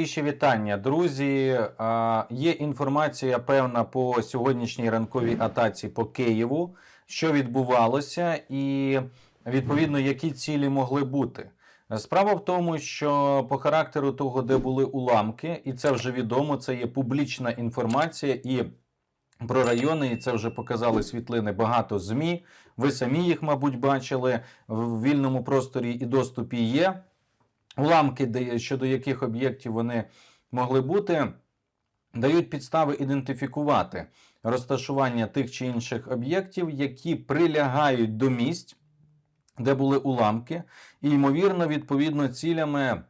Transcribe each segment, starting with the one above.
Найщиріші вітання, друзі. Є інформація певна по сьогоднішній ранковій атаці по Києву, що відбувалося, і відповідно які цілі могли бути. Справа в тому, що по характеру того, де були уламки, і це вже відомо, це є публічна інформація і. Про райони, і це вже показали світлини багато ЗМІ. Ви самі їх, мабуть, бачили в вільному просторі і доступі є. Уламки, щодо яких об'єктів вони могли бути, дають підстави ідентифікувати розташування тих чи інших об'єктів, які прилягають до місць, де були уламки, і, ймовірно, відповідно, цілями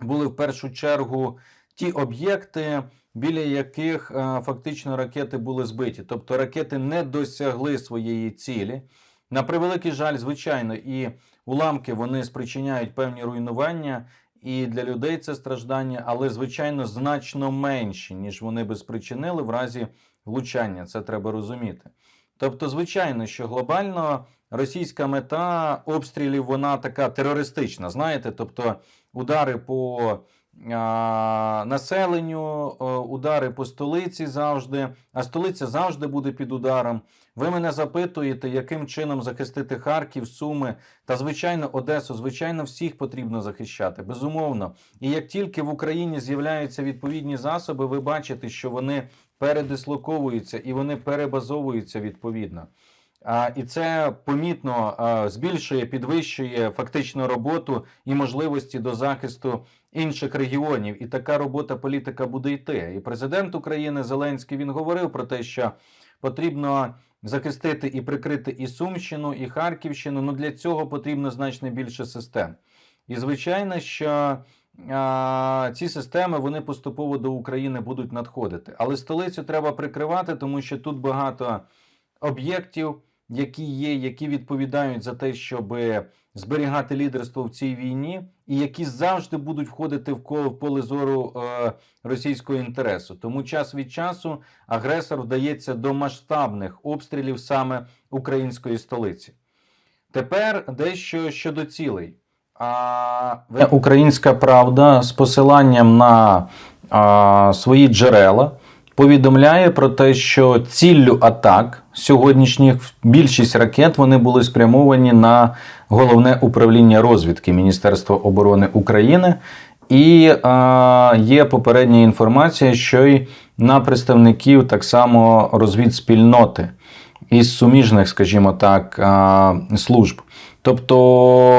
були в першу чергу ті об'єкти, біля яких е, фактично ракети були збиті. Тобто ракети не досягли своєї цілі. На превеликий жаль, звичайно, і уламки вони спричиняють певні руйнування, і для людей це страждання, але звичайно значно менші, ніж вони би спричинили в разі влучання. Це треба розуміти. Тобто, звичайно, що глобально російська мета обстрілів вона така терористична. Знаєте, тобто удари по населенню, удари по столиці завжди, а столиця завжди буде під ударом. Ви мене запитуєте, яким чином захистити Харків, Суми та звичайно Одесу. Звичайно, всіх потрібно захищати, безумовно. І як тільки в Україні з'являються відповідні засоби, ви бачите, що вони передислоковуються і вони перебазовуються відповідно. І це помітно збільшує, підвищує фактично роботу і можливості до захисту інших регіонів. І така робота політика буде йти. І президент України Зеленський він говорив про те, що потрібно захистити і прикрити і Сумщину, і Харківщину. Ну для цього потрібно значно більше систем. І звичайно, що а, ці системи вони поступово до України будуть надходити. Але столицю треба прикривати, тому що тут багато об'єктів, які є, які відповідають за те, щоб зберігати лідерство в цій війні, і які завжди будуть входити в коло в поле зору е, російського інтересу. Тому час від часу агресор вдається до масштабних обстрілів саме української столиці. Тепер дещо щодо цілей. А, Українська правда з посиланням на а, свої джерела повідомляє про те, що ціллю атак сьогоднішніх більшість ракет вони були спрямовані на головне управління розвідки Міністерства оборони України. І а, є попередня інформація, що й на представників так само розвідспільноти із суміжних, скажімо так, а, служб. Тобто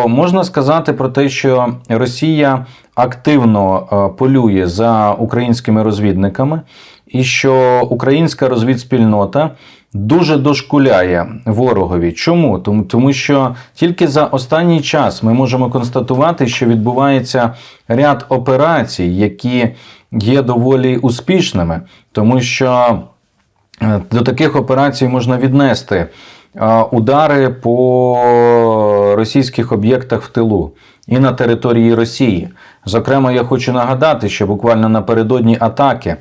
можна сказати про те, що Росія активно полює за українськими розвідниками, і що українська розвідспільнота дуже дошкуляє ворогові. Чому? Тому, тому що тільки за останній час ми можемо констатувати, що відбувається ряд операцій, які є доволі успішними, тому що е, до таких операцій можна віднести е, удари по російських об'єктах в тилу і на території Росії. Зокрема, я хочу нагадати, що буквально напередодні атаки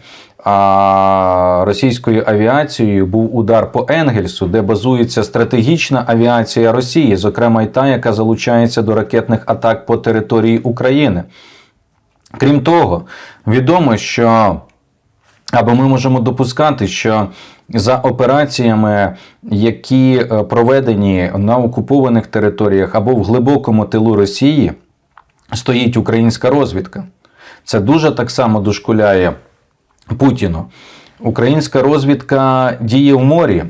російською авіацією був удар по Енгельсу, де базується стратегічна авіація Росії, зокрема й та, яка залучається до ракетних атак по території України. Крім того, відомо, що або ми можемо допускати, що за операціями, які е, проведені на окупованих територіях або в глибокому тилу Росії, стоїть українська розвідка. Це дуже так само дошкуляє Путіну. Українська розвідка діє в морі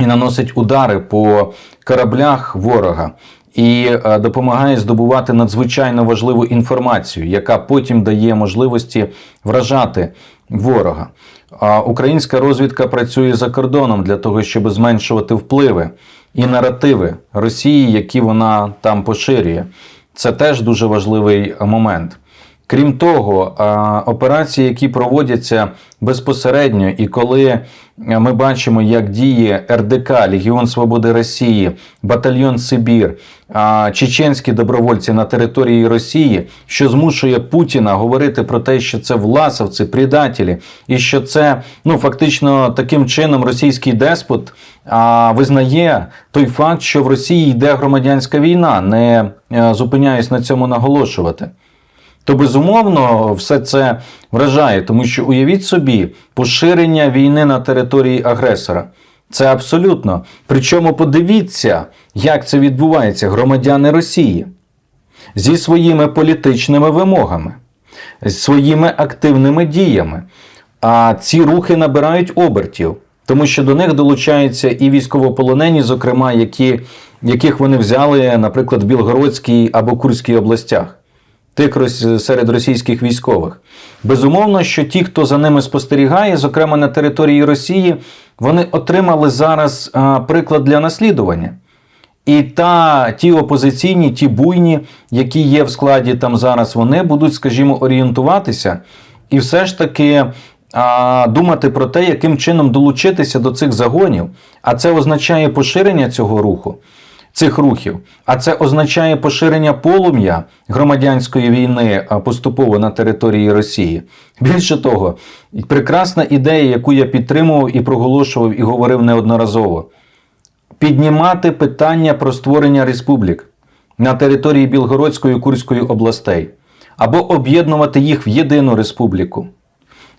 і наносить удари по кораблях ворога. І е, допомагає здобувати надзвичайно важливу інформацію, яка потім дає можливості вражати ворога. А Українська розвідка працює за кордоном для того, щоб зменшувати впливи і наративи Росії, які вона там поширює. Це теж дуже важливий момент. Крім того, операції, які проводяться безпосередньо, і коли ми бачимо, як діє РДК, Легіон Свободи Росії, Батальйон Сибір, чеченські добровольці на території Росії, що змушує Путіна говорити про те, що це власовці, предателі, і що це ну фактично таким чином російський деспот визнає той факт, що в Росії йде громадянська війна, не е, зупиняюсь на цьому наголошувати. То безумовно все це вражає, тому що уявіть собі поширення війни на території агресора. Це абсолютно. Причому подивіться, як це відбувається громадяни Росії зі своїми політичними вимогами, з своїми активними діями. А ці рухи набирають обертів, тому що до них долучаються і військовополонені, зокрема, які, яких вони взяли, наприклад, в Білгородській або Курській областях. Рос- серед російських військових. Безумовно, що ті, хто за ними спостерігає, зокрема на території Росії, вони отримали зараз приклад для наслідування. І та ті опозиційні, ті буйні, які є в складі там зараз, вони будуть, скажімо, орієнтуватися і все ж таки а, думати про те, яким чином долучитися до цих загонів. А це означає поширення цього руху, цих рухів. А це означає поширення полум'я громадянської війни поступово на території Росії. Більше того, прекрасна ідея, яку я підтримував і проголошував і говорив неодноразово піднімати питання про створення республік на території Білгородської і Курської областей або об'єднувати їх в єдину республіку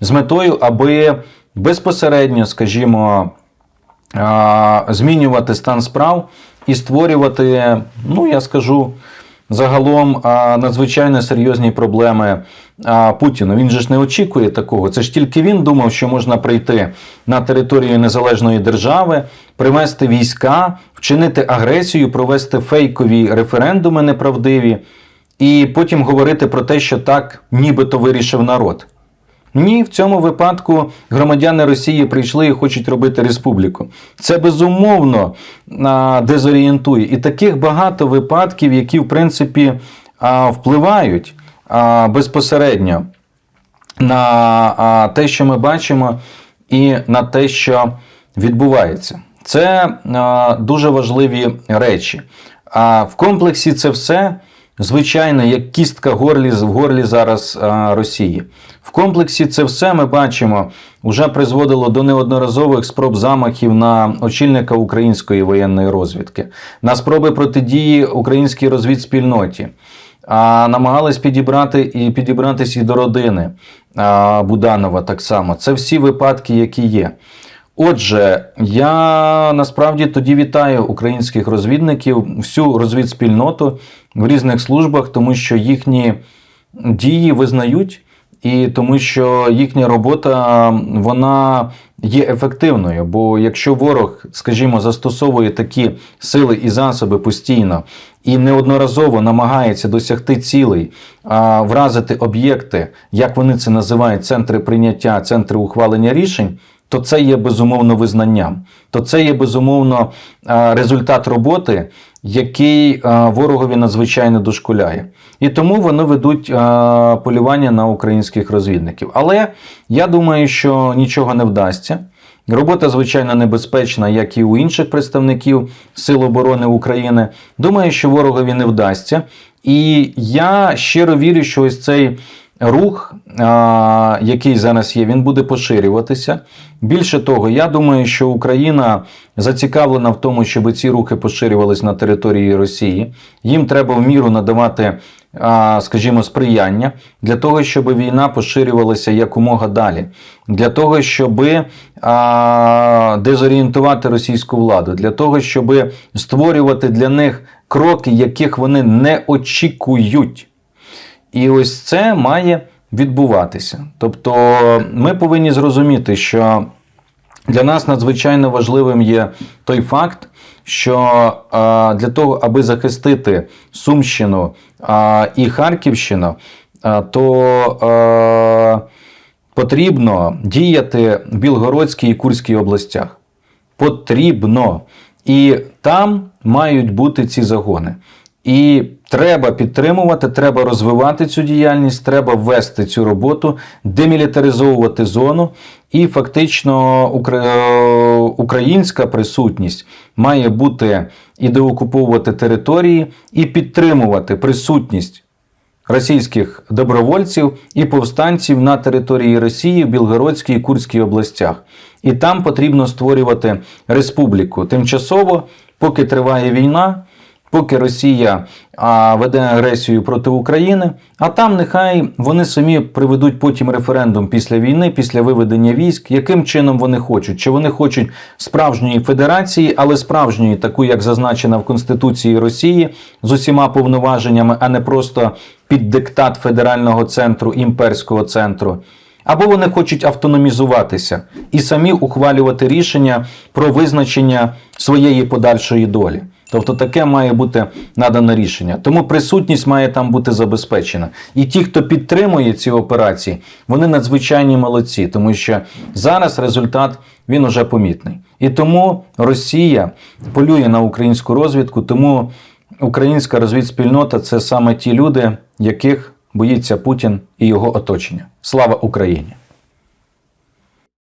з метою, аби безпосередньо, скажімо, змінювати стан справ і створювати, ну я скажу. Загалом надзвичайно серйозні проблеми Путіну. Він же ж не очікує такого. Це ж тільки він думав, що можна прийти на територію незалежної держави, привести війська, вчинити агресію, провести фейкові референдуми неправдиві, і потім говорити про те, що так нібито вирішив народ. Ні, в цьому випадку громадяни Росії прийшли і хочуть робити республіку. Це безумовно дезорієнтує. І таких багато випадків, які в принципі впливають безпосередньо на те, що ми бачимо, і на те, що відбувається. Це дуже важливі речі. А в комплексі це все, звичайно, як кістка горлі, в горлі зараз Росії. В комплексі це все ми бачимо вже призводило до неодноразових спроб замахів на очільника української воєнної розвідки, на спроби протидії українській розвідспільноті. А намагались підібрати і підібратись і до родини а, Буданова так само. Це всі випадки, які є. Отже, я насправді тоді вітаю українських розвідників, всю розвідспільноту в різних службах, тому що їхні дії визнають, і тому що їхня робота вона є ефективною. Бо якщо ворог, скажімо, застосовує такі сили і засоби постійно і неодноразово намагається досягти цілей, вразити об'єкти, як вони це називають, центри прийняття, центри ухвалення рішень. То це є безумовно визнанням, то це є безумовно результат роботи, який ворогові надзвичайно дошкуляє. І тому вони ведуть полювання на українських розвідників. Але я думаю, що нічого не вдасться. Робота звичайно небезпечна, як і у інших представників Сил оборони України. Думаю, що ворогові не вдасться. І я щиро вірю, що ось цей рух, який зараз є, він буде поширюватися. Більше того, я думаю, що Україна зацікавлена в тому, щоб ці рухи поширювалися на території Росії. Їм треба в міру надавати, скажімо, сприяння для того, щоб війна поширювалася якомога далі, для того, щоб дезорієнтувати російську владу, для того, щоб створювати для них кроки, яких вони не очікують. І ось це має відбуватися. Тобто ми повинні зрозуміти, що для нас надзвичайно важливим є той факт, що для того, аби захистити Сумщину і Харківщину, то потрібно діяти в Білгородській і Курській областях. Потрібно. І там мають бути ці загони. І треба підтримувати, треба розвивати цю діяльність, треба ввести цю роботу, демілітаризовувати зону. І фактично е, українська присутність має бути і деокуповувати території, і підтримувати присутність російських добровольців і повстанців на території Росії в Білгородській і Курській областях. І там потрібно створювати республіку тимчасово, поки триває війна. Поки Росія веде агресію проти України. А там нехай вони самі приведуть потім референдум після війни, після виведення військ, яким чином вони хочуть. Чи вони хочуть справжньої федерації, але справжньої, таку як зазначена в Конституції Росії, з усіма повноваженнями, а не просто під диктат федерального центру, імперського центру. Або вони хочуть автономізуватися і самі ухвалювати рішення про визначення своєї подальшої долі. Тобто таке має бути надане рішення. Тому присутність має там бути забезпечена. І ті, хто підтримує ці операції, вони надзвичайні молодці, тому що зараз результат він уже помітний. І тому Росія полює на українську розвідку, тому українська розвідспільнота це саме ті люди, яких боїться Путін і його оточення. Слава Україні!